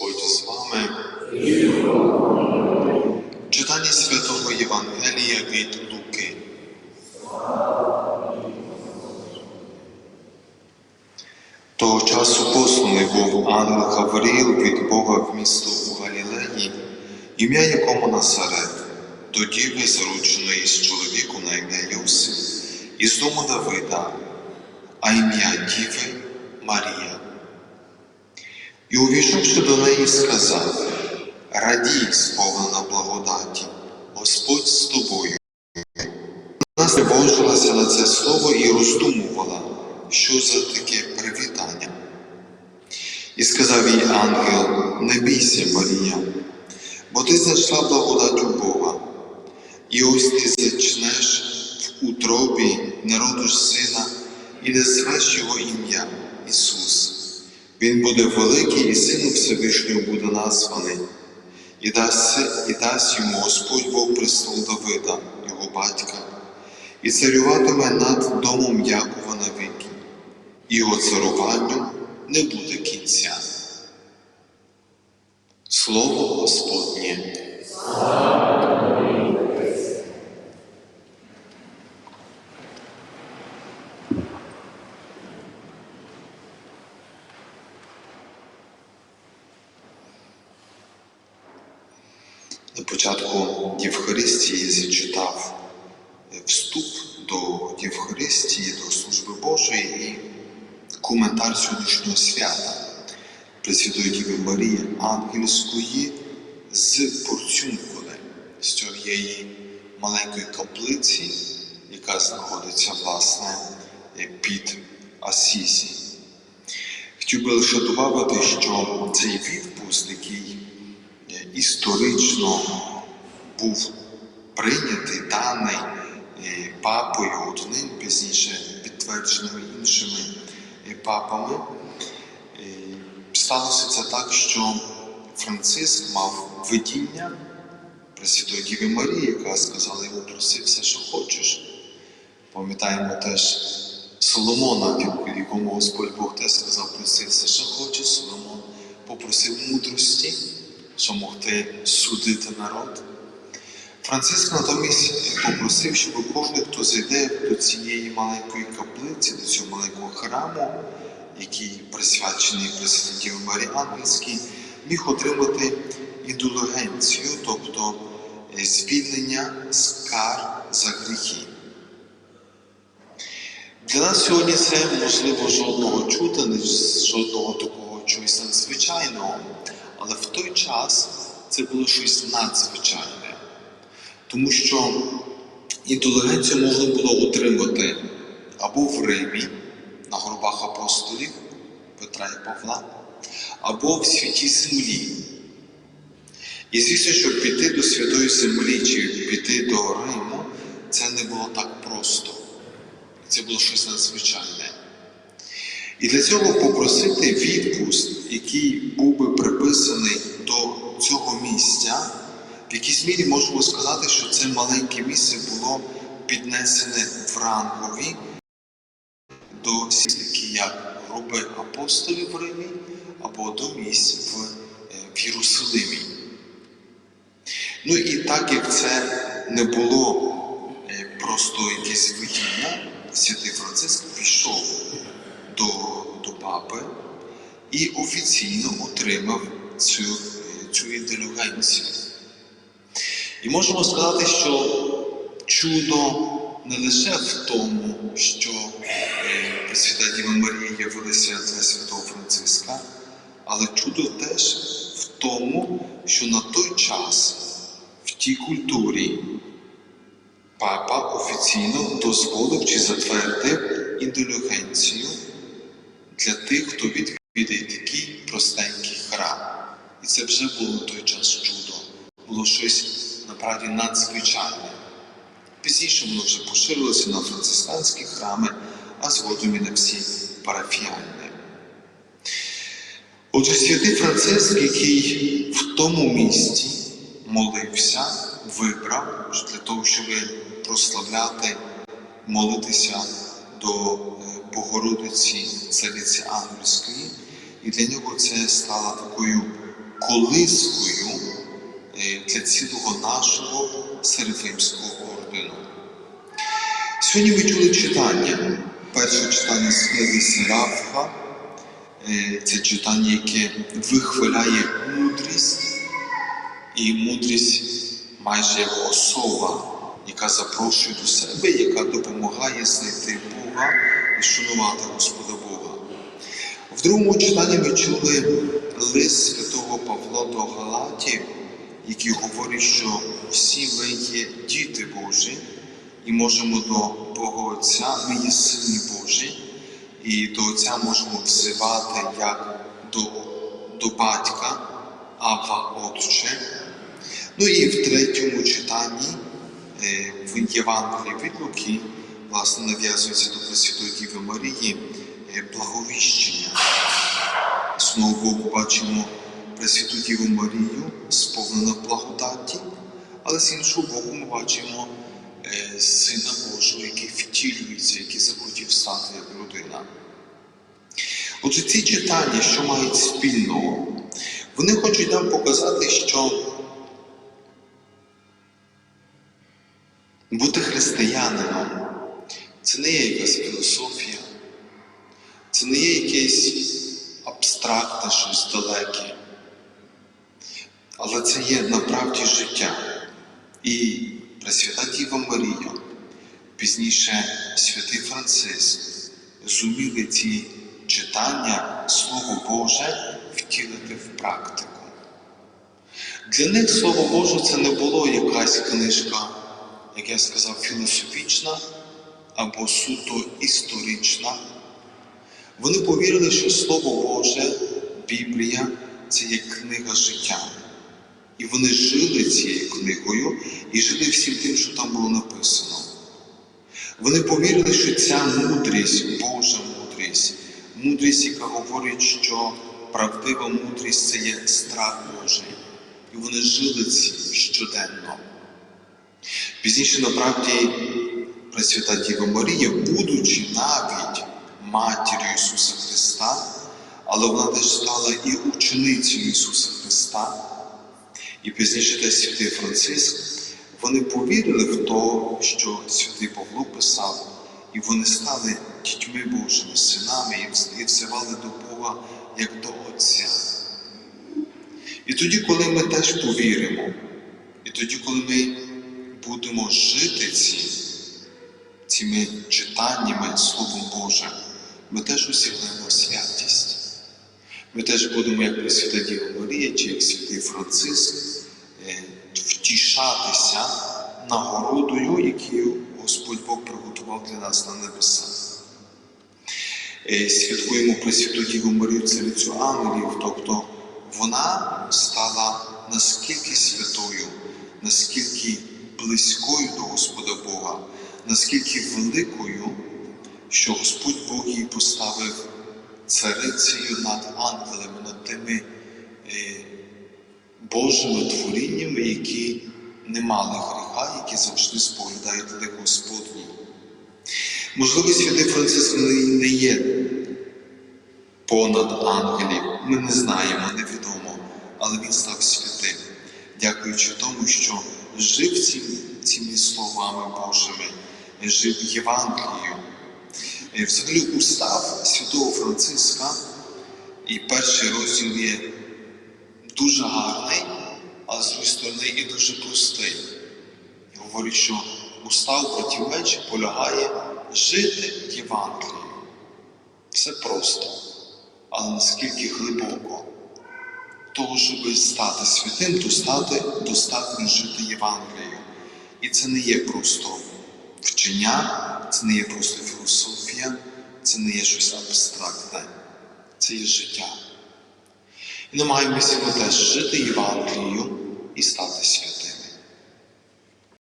Господь з вами. Читання святого Євангелія від Луки. Того часу посланий був ангел Гавриїл від Бога в місто у Галілеї, ім'я якому Назарет, до діви, зарученої з чоловіку на ім'я Йосип, із дому Давида, а ім'я Діви Марія. І увійшовши до неї, сказав: Радій, сповнена благодаті, Господь з тобою. Вона стривожилася на це слово і роздумувала, що за таке привітання. І сказав їй ангел: Не бійся, Марія, бо ти знайшла благодать у Бога, і ось ти зачнеш в утробі, народиш сина, і назвеш його ім'я Ісус. Він буде великий і сином Всевишнього буде названий, і дасть, і дасть йому Господь Бог престол Давида, його батька, і царюватиме над домом Якова навіки, і його царуванню не буде кінця. Слово Господнє. На початку Євхаристії зачитав вступ до Євхаристії, до служби Божої і коментар сьогоднішнього свята Пресвятої Діви Марії Ангельської з Порцюнкови, з цієї маленької каплиці, яка знаходиться власне під Асісі. Хотів би лише додати, що цей відпуск, який історично був прийнятий, даний е, папою одним, пізніше підтверджений іншими е, папами. Е, Сталося це так, що Франциск мав видіння Пресвятої Діви Марії, яка сказала йому проси все, що хочеш. Пам'ятаємо теж Соломона, якому Господь Бог теж сказав, проси все, що хочеш. Соломон попросив мудрості що могти судити народ. Франциск натомість попросив, щоб кожен, хто зайде до цієї маленької каплиці, до цього маленького храму, який присвячений Пресвятій Марії Ангельській, міг отримати індулгенцію, тобто звільнення з кар за гріхи. Для нас сьогодні це можливо жодного чуда, не жодного такого чогось надзвичайного. Але в той час це було щось надзвичайне, тому що індулгенцію можна було отримати або в Римі, на гробах апостолів Петра і Павла, або в святій землі. І звісно, щоб піти до святої землі чи піти до Риму, це не було так просто. Це було щось надзвичайне. І для цього попросити відпуск, який був би приписаний до цього місця, в якійсь мірі можемо сказати, що це маленьке місце було піднесене в рангові до стільки як гроби апостолів в Римі або до місць в, в Єрусалимі. Ну і так як це не було просто якесь видіння, святий Франциск пішов до, до папи і офіційно отримав цю, цю інтелігенцію. І можемо сказати, що чудо не лише в тому, що Пресвята Діва Марія явилася для святого Франциска, але чудо теж в тому, що на той час в тій культурі папа офіційно дозволив чи затвердив індулігенцію для тих, хто відвідає такий простенький храм. І це вже було на той час чудо. Було щось направді надзвичайне. Пізніше воно вже поширилося на францисканські храми, а згодом і на всі парафіальні. Отже, святий Франциск, який в тому місці молився, вибрав для того, щоб прославляти, молитися до Богородиці Цариці Ангельської, і для нього це стало такою колискою е, для цілого нашого Серафимського ордену. Сьогодні ми чули читання. Перше читання книги Серафа. Е, Це читання, яке вихваляє мудрість, і мудрість майже як особа, яка запрошує до себе, яка допомагає знайти Бога і шанувати Господа Бога. В другому читанні ми чули лист святого Павла до Галатів, який говорить, що всі ми є діти Божі і можемо до Бога Отця, ми є сини Божі, і до Отця можемо взивати як до, до батька, Ава Отче. Ну і в третьому читанні е, в Євангелії від Луки, власне, нав'язується до Пресвятої Діви Марії е, благовіщення. З одного боку бачимо Пресвяту Діву Марію, сповнену благодаті, але з іншого боку ми бачимо е, Сина Божого, який втілюється, який захотів стати як людина. Отже, ці читання, що мають спільного, вони хочуть нам показати, що бути християнином це не є якась філософія, це не є якесь абстрактне щось далеке, але це є направді життя. І Пресвята Діва Марія, пізніше святий Франциск, зуміли ці читання, Слово Боже, втілити в практику. Для них Слово Боже це не було якась книжка, як я сказав, філософічна або суто історична. Вони повірили, що Слово Боже, Біблія це є книга життя. І вони жили цією книгою і жили всім тим, що там було написано. Вони повірили, що ця мудрість, Божа мудрість, мудрість, яка говорить, що правдива мудрість це є страх Божий. І вони жили цим щоденно. Пізніше, направді, Пресвята Діва Марія, будучи навіть матір'ю Ісуса Христа, але вона теж стала і ученицею Ісуса Христа. І пізніше теж святий Франциск, вони повірили в те, що святий Павло писав, і вони стали дітьми Божими, синами і взивали до Бога як до Отця. І тоді, коли ми теж повіримо, і тоді, коли ми будемо жити ці, цими читаннями Словом Божим, ми теж осягнемо святість. Ми теж будемо, як Пресвята Діва Марія чи як святий Франциск, е, втішатися нагородою, яку Господь Бог приготував для нас на небесах. Е, Святкуємо Пресвяту Діву Марію Царицю Ангелів, тобто вона стала наскільки святою, наскільки близькою до Господа Бога, наскільки великою, що Господь Бог її поставив царицею над ангелами, над тими е, Божими творіннями, які не мали гріха, які завжди споглядають лик Господній. Можливо, святий Франциск не є понад ангелів. Ми не знаємо, невідомо, але він став святим, дякуючи тому, що жив цим, цими словами Божими, жив Євангелією. Е, Взагалі устав святого Франциска, і перший розділ є дуже гарний, а з іншої сторони і дуже простий. І говорить, що устав противеч полягає жити Євангелією. Все просто, але наскільки глибоко. Того, щоб стати святим, достатньо жити Євангелією. І це не є просто вчення, це не є просто філософія, це не є щось абстрактне, це є життя. І намагаємося ми теж жити Євангелією і стати святим.